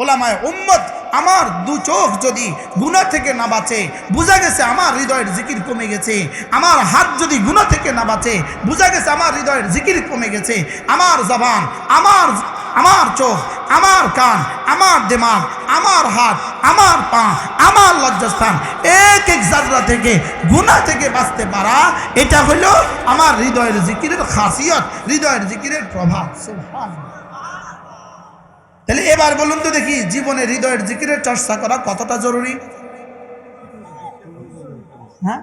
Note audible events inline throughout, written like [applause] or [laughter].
ওলামায় উম্মত, আমার দু চোখ যদি গুণা থেকে না বাঁচে, বোঝা গেছে আমার হৃদয়ের জিকির কমে গেছে, আমার হাত যদি গুণা থেকে না বাঁচে, বোঝা গেছে আমার হৃদয়ের জিকির কমে গেছে, আমার জবান, আমার আমার চোখ, আমার কান, আমার দেমাগ, আমার হাত, আমার পা, আমার লজ্জাস্থান, এক এক জায়গা থেকে, গুণা থেকে বাঁচতে পারা, এটা হলো আমার হৃদয়ের জিকিরের খাসিয়ত, হৃদয়ের জিকিরের প্রভাব, সুবহানাল্লাহ। তাহলে এবার বলুন তো দেখি জীবনে হৃদয়ের জিকিরের চর্চা করা কতটা জরুরি? হ্যাঁ?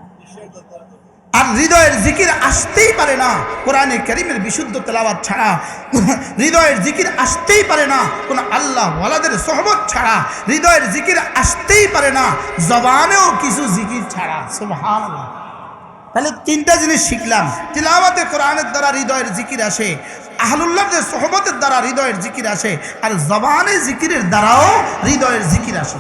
আর হৃদয়ের জিকির আসতেই পারে না, কোরআনে করিমের বিশুদ্ধ তেলাওয়াত ছাড়া। হৃদয়ের জিকির আসতেই পারে না, কোনো আল্লাহ ওয়ালাদের সহমত ছাড়া। হৃদয়ের জিকির আসতেই পারে না, জবানেও কিছু জিকির ছাড়া। সুবহানাল্লাহ। তাহলে তিনটা জিনিস শিখলাম। তিলাওয়াতে কোরআনের দ্বারা হৃদয়ের জিকির আসে। আহলুল্লাহদের সহবতের দ্বারা হৃদয়ের জিকির আসে আর জবানে জিকিরের দ্বারাও হৃদয়ের জিকির আসে।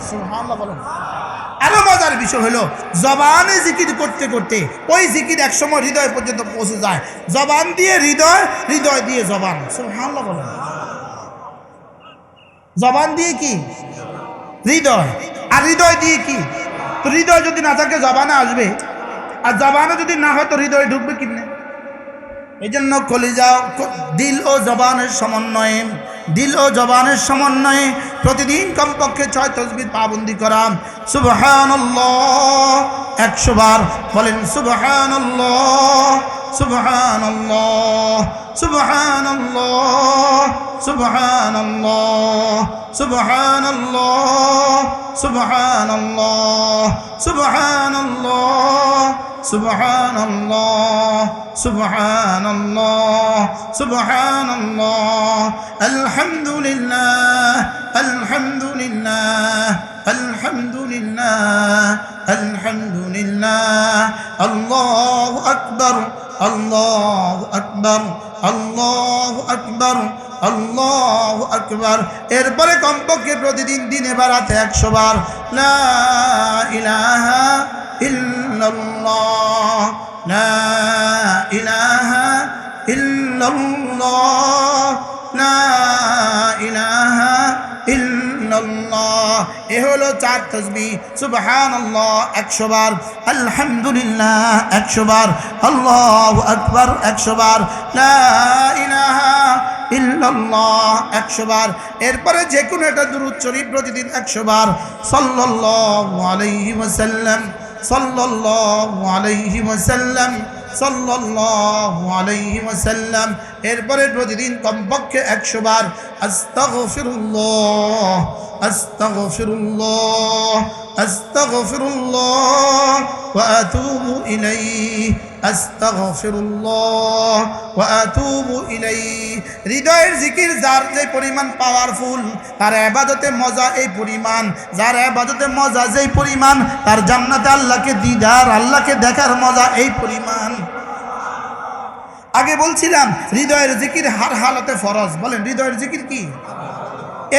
আরও মজার বিষয় হলো, জবানে জিকির করতে করতে ওই জিকির একসময় হৃদয় পর্যন্ত পৌঁছে যায়। জবান দিয়ে হৃদয় হৃদয় দিয়ে জবান। জবান দিয়ে কি? হৃদয়। আর হৃদয় দিয়ে কি? তো হৃদয় যদি না থাকে, জবানে আসবে। আর জবানে যদি না হয়, তো হৃদয়ে ঢুকবে কিনে? এই জন্য কলিজা দিল ও জবানের সমন্বয়ে, দিল ও জবানের সমন্বয়ে প্রতিদিন কমপক্ষে ছয় তসবির পাবন্দি করা সুবহান একশো বার বলেন সুবহান সুবহান সুবহান সুবহান সুবহান সুবহান সুবহান سبحان الله سبحان الله سبحان الله الحمد لله الحمد لله الحمد لله الحمد لله الله أكبر الله أكبر الله أكبر আল্লাহ আকবার এরপরে কমপক্ষে প্রতিদিন দিনে বাড়াতে একশো বার লা ইলাহা ইল্লাল্লাহ লা ইলাহা ইল্লাল্লাহ, লা ইলাহা ইল্লাল্লাহ। এ হলো চার তসবি, সুবহানাল্লাহ একশো বার, আলহামদুলিল্লাহ একশো আল্লাহ আকবার একশো বার ইল্লাল্লাহ একশো বার। এরপরে যে কোনো একটা দুরুদ শরীফ প্রতিদিন একশো বার, সাল্লাল্লাহু আলাইহি সাল্লাল্লাহু আলাইহি ওয়াসাল্লাম সাল্লাল্লাহু আলাইহি ওয়াসাল্লাম। এরপরে প্রতিদিন কমপক্ষে একশো বার আস্তাগফিরুল্লাহ আস্তাগফিরুল্লাহ আস্তাগফিরুল্লাহ ওয়া আতুবু ইলাইহি, আস্তাগফিরুল্লাহ ওয়া আতুবু ইলাইহি। হৃদয়ের জিকির যার যে পরিমাণ পাওয়ারফুল তার ইবাদতে মজা এই পরিমাণ, যার ইবাদতে মজা যেই পরিমাণ, তার জান্নাতে আল্লাহকে দিদার, আল্লাহকে দেখার মজা এই পরিমাণ। আগে বলছিলাম, হৃদয়ের জিকির হার হালতে ফরজ। বলেন, হৃদয়ের জিকির কি?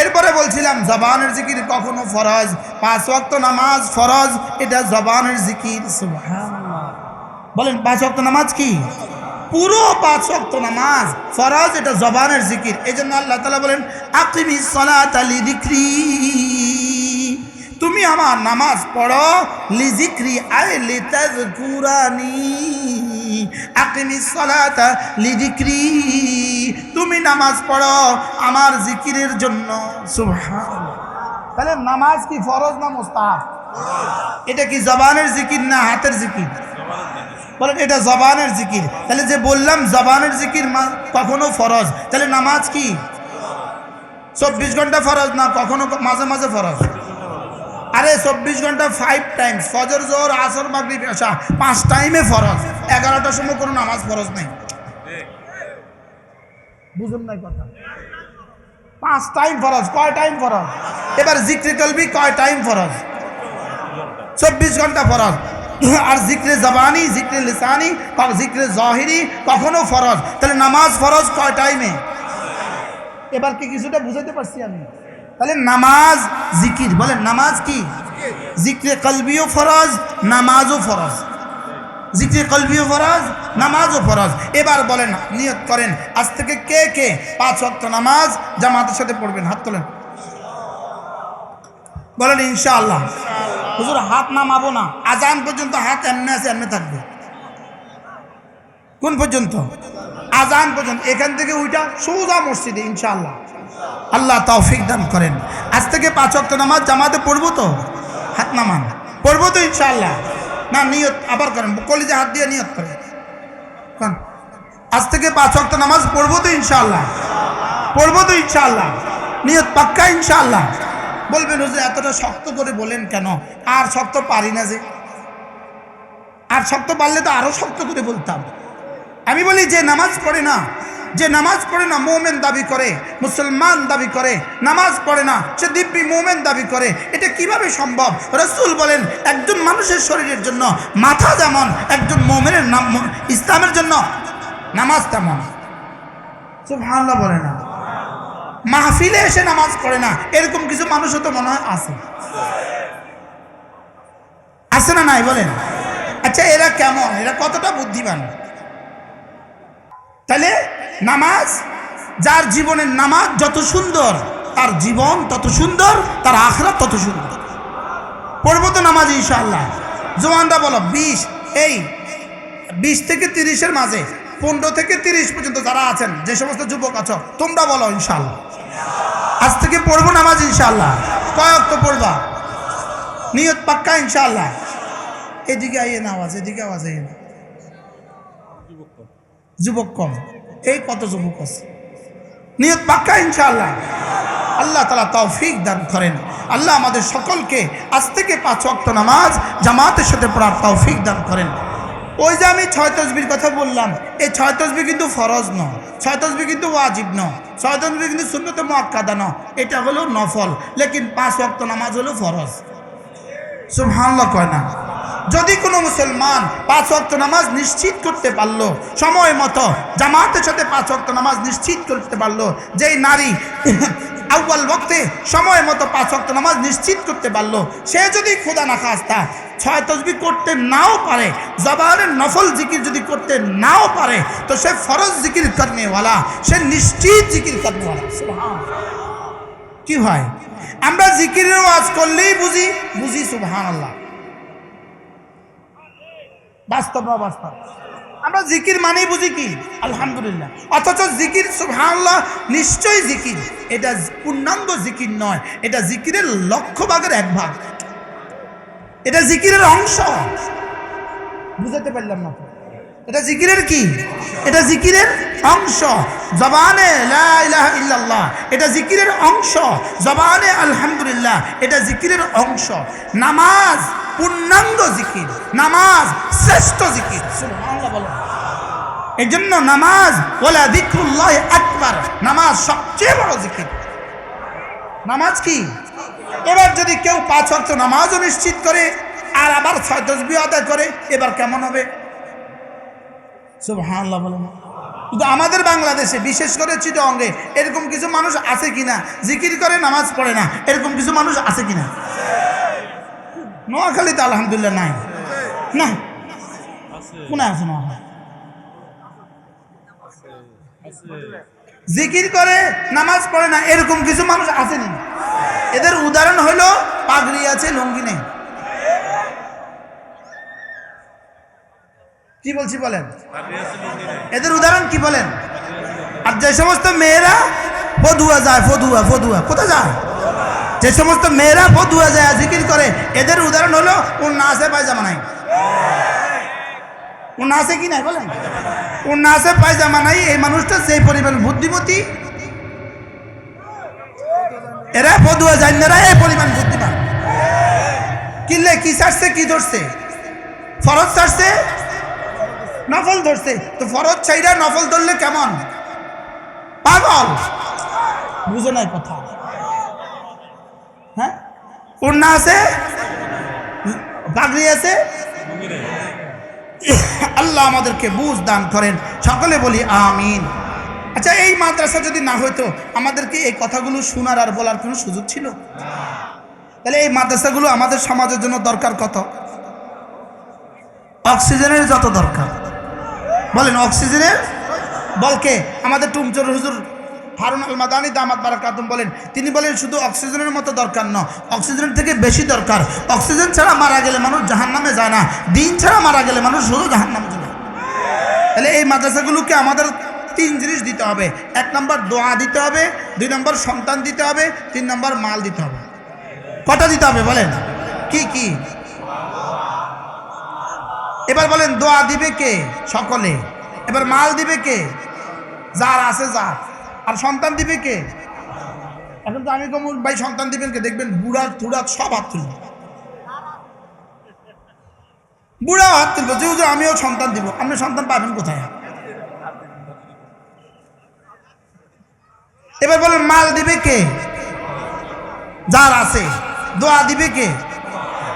এরপরে বলছিলাম, জবানের জিকির কখনো ফরজ? পাঁচ ওয়াক্ত নামাজ ফরজ? এটা জবানের জিকির বলেন, পাঁচ ওয়াক্ত নামাজ কি? পুরো পাঁচ ওয়াক্ত নামাজ ফরজ, এটা জবানের জিকির। এই জন্য আল্লাহ তালা বলেন, আকিমি সলাত দিক্রি তুমি আমার নামাজ পড়ো লিজিক্রি আয় লিতাজকুরানি আকিমি তুমি নামাজ পড়ো আমার জিকিরের জন্য। তাহলে নামাজ কি ফরজ না মুস্তাহাব? এটা কি জবানের জিকির না হাতের জিকির? বলেন, এটা জবানের জিকির। তাহলে যে বললাম জবানের জিকির কখনো ফরজ। তাহলে নামাজ কি? চব্বিশ ঘণ্টা ফরজ না কখনো মাঝে মাঝে ফরজ? আরে, চব্বিশ ঘণ্টা ফাইভ টাইমস ফজর জোর আসর, মাগরিব আসা পাঁচ টাইমে ফরজ। এগারোটার সময় কোনো নামাজ ফরজ নেই। বুঝুন নাই কথা। পাঁচ টাইম ফরজ, কয় টাইম ফরজ? এবার জিক্রে কলবি, কয় টাইম ফরজ? চব্বিশ ঘণ্টা ফরজ। আর জিক্রে জবানি, জিক্রে লিসানি জিক্রে জহিরি কখনো ফরজ? তাহলে নামাজ ফরজ কয় টাইমে এবার কি কিছুটা বুঝাতে পারছি আমি? তাহলে নামাজ জিকির, বলেন নামাজ কি? জিক্রে কলবিও ফরজ, নামাজও ফরজ। জিক্রে কলবিও ফরজ, নামাজও ফরজ। এবার বলেন, নিয়ত করেন, আজ থেকে কে কে পাঁচ ওয়াক্ত নামাজ জামাতের সাথে পড়বেন? হাত তোলেন। বলেন, ইনশাআল্লাহ। হুজুর, হাত নামাবো না। আজান পর্যন্ত হাত এমনি আছে, এমনি থাকবে। কোন পর্যন্ত? আজান পর্যন্ত। এখান থেকে ওইটা সোজা মসজিদে, ইনশাআল্লাহ। আল্লাহ তৌফিক দান করেন। আজ থেকে পাঁচ অক্ট নামাজ জামাতে পড়ব তো? হাত নামান। পড়ব তো ইনশাআল্লাহ। না, নিয়ত আবার করেন। কলিজে হাত দিয়ে নিয়ত করেন। আজ থেকে পাঁচ অক্ট নামাজ পড়ব তো ইনশাআল্লাহ। পড়ব তো ইনশাআল্লাহ। নিয়ত পাক্কা ইনশাআল্লাহ। বলবেন, হুজুর, এতটা শক্ত করে বলেন কেন? আর শক্ত পারি না যে। আর শক্ত পারলে তো আরও শক্ত করে বলতাম। আমি বলি, যে নামাজ পড়ে না যে নামাজ পড়ে না, মোমেন দাবি করে, মুসলমান দাবি করে, নামাজ পড়ে না, সে দিব্যি মোমেন দাবি করে, এটা কীভাবে সম্ভব? রসুল বলেন, একজন মানুষের শরীরের জন্য মাথা যেমন, একজন মোমেনের নাম ইসলামের জন্য নামাজ তেমন। সুবহানাল্লাহ বলে না। মাহফিলে এসে নামাজ পড়ে না, এরকম কিছু মানুষও তো মনে হয় আছে। আছে না নাই বলেন? আচ্ছা এরা কেমন? এরা কতটা বুদ্ধিমান? তাহলে নামাজ, যার জীবনের নামাজ যত সুন্দর, তার জীবন তত সুন্দর, তার আখরা তত সুন্দর। পড়ব তো নামাজ ইনশাআল্লাহ। জোয়ানরা বলো, বিশ, এই বিশ থেকে তিরিশের মাঝে, পনেরো থেকে তিরিশ পর্যন্ত যারা আছেন, যে সমস্ত যুবক আছো, তোমরা বলো ইনশাআল্লাহ। আজ থেকে পড়ব নামাজ ইনশাআল্লাহ। কয়েক তো পড়বা? নিয়ত পাক্কা ইনশাআল্লাহ। এদিকে আইয়ে না আওয়াজ এদিকে আওয়াজ আইয়ে না যুবক কম। এই কত যুবক আছে? নিয়ত পাক্কা ইনশাআল্লাহ। আল্লাহ তালা তৌফিক দান করেন। আল্লাহ আমাদের সকলকে আজ থেকে পাঁচ ওয়াক্ত নামাজ জামাতের সাথে পড়ার তৌফিক দান করেন। ওই যে আমি ছয় তসবির কথা বললাম, এই ছয় তসবি কিন্তু ফরজ ন ছয় তসবি কিন্তু ওয়াজিব ন ছয় তসবি কিন্তু শূন্যতে মোয়াক্কাদা ন এটা হলো নফল, লেকিন পাঁচ ওয়াক্ত নামাজ হলো ফরজ। সুবহানাল্লাহ কয় না? যদি কোনো মুসলমান পাঁচ ওয়াক্ত নামাজ নিশ্চিত করতে পারল, সময় মতো জামাতের সাথে পাঁচ ওয়াক্ত নামাজ নিশ্চিত করতে পারল, যেই নারী [coughs] আউ্বাল বক্তে সময় মতো পাঁচ ওয়াক্ত নামাজ নিশ্চিত করতে পারল, সে যদি খোদা না খাস্তা, ছয় তসবি করতে নাও পারে জবানের নফল জিকির যদি করতে নাও পারে, তো সে ফরজ জিকির করনেওয়ালা, সে নিশ্চিত জিকির সুবহানাল্লাহ। কি হয়? আমরা জিকিরের ওয়াজ করলেই বুঝি বুঝি সুবহান আল্লাহ বাস্তব না বাস্তব? আমরা জিকির মানেই বুঝি কি? আলহামদুলিল্লাহ। অথচ জিকির, সুবহানাল্লাহ, নিশ্চয়ই জিকির। এটা পূর্ণাঙ্গ জিকির নয়। এটা জিকিরের লক্ষ্য ভাগের এক ভাগ। এটা জিকিরের অংশ। বুঝাতে পারলাম না এটা জিকিরের কি? এটা জিকিরের অংশ। জবানে ইল্লাল্লাহ। এটা জিকিরের অংশ। জবানে আলহামদুলিল্লাহ। এটা জিকিরের অংশ। নামাজ পূর্ণাঙ্গ জিকির নামাজ শ্রেষ্ঠ জিকির। বলো এই জন্য নামাজ ওলা দিকুল্লাহ আকবার নামাজ সবচেয়ে বড় জিকির। নামাজ কি? এবার যদি কেউ পাঁচ অর্থ নামাজও নিশ্চিত করে আর আবার ছয় তসবি আদায় করে এবার কেমন হবে? সুবহানাল্লাহ বলেন। কিন্তু আমাদের বাংলাদেশে বিশেষ করে চিটঙ্গে এরকম কিছু মানুষ আছে কিনা? জিকির করে নামাজ পড়ে না এরকম কিছু মানুষ আছে কিনা? নোয়াখালীতে আলহামদুলিল্লাহ নাই। না কোন আছে নোয়াখালী? জিকির করে, নামাজ পড়ে না, এরকম কিছু মানুষ আসেনি। এদের উদাহরণ হলো, পাগড়ি আছে, লুঙ্গি নেই। কি বলছি বলেন? এদের উদাহরণ কি বলেন? আর যে সমস্ত মেয়েরা ফদুয়া যায় ফদুয়া ফদুয়া কোথায় যায়? যে সমস্ত মেয়েরা ফদুয়া যায়, জিকির করে, এদের উদাহরণ হলো ওর নাচে পায়জামা নাই। ও নাচে কি নাই বলেন? ও নাচে পায়জামা নাই, এই মানুষটা সেই পরিমাণ বুদ্ধিমতী। এরা ফদুয়া যায় না এই পরিমাণ বুদ্ধিমান। কিনলে কি ছাড়ছে, কি ধরছে? ফরজ ছাড়ছে? নফল ধরছে। তো ফরজ চাইরা নফল ধরলে কেমন? পাগল। বুঝে নাই কথা। হ্যাঁ? কন্যা আছে? পাগড়ি আছে? আল্লাহ আমাদেরকে বুঝ দান করেন। সকলে বলি আমিন। আচ্ছা এই মাদ্রাসা যদি না হইতো, আমাদেরকে এই কথাগুলো শোনার আর বলার কোনো সুযোগ ছিল? তাহলে এই মাদ্রাসাগুলো আমাদের সমাজের জন্য দরকার কত? অক্সিজেনের যত দরকার। বলেন, অক্সিজেনের? বলকে আমাদের টুমচোর হুজুর হারুন আল মাদানি দামাত বারাকাতুম বলেন, তিনি বলেন শুধু অক্সিজেনের মতো দরকার না অক্সিজেন থেকে বেশি দরকার। অক্সিজেন ছাড়া মারা গেলে মানুষ জাহান নামে যায় না, দিন ছাড়া মারা গেলে মানুষ শুধু জাহান নামে যায়। তাহলে এই মাদ্রাসাগুলোকে আমাদের তিন জিনিস দিতে হবে। এক নম্বর দোয়া দিতে হবে, দুই নম্বর সন্তান দিতে হবে, তিন নম্বর মাল দিতে হবে। কটা দিতে হবে বলেন? কি কি? এবার বলেন, দোয়া দিবে কে? সকলে। এবার মাল দিবে কে? যার আছে যার। আর সন্তান দিবে কে? এখন তো আমি কম, ভাই সন্তান দিবেন কে? দেখবেন বুড়া টুড়া সব হাত তুলবে। বুড়া হাত তুলবে যে আমিও সন্তান দিব, আপনি সন্তান পাবেন কোথায়? এবার বলেন, মাল দিবে কে? যার আছে, দোয়া দিবে কে?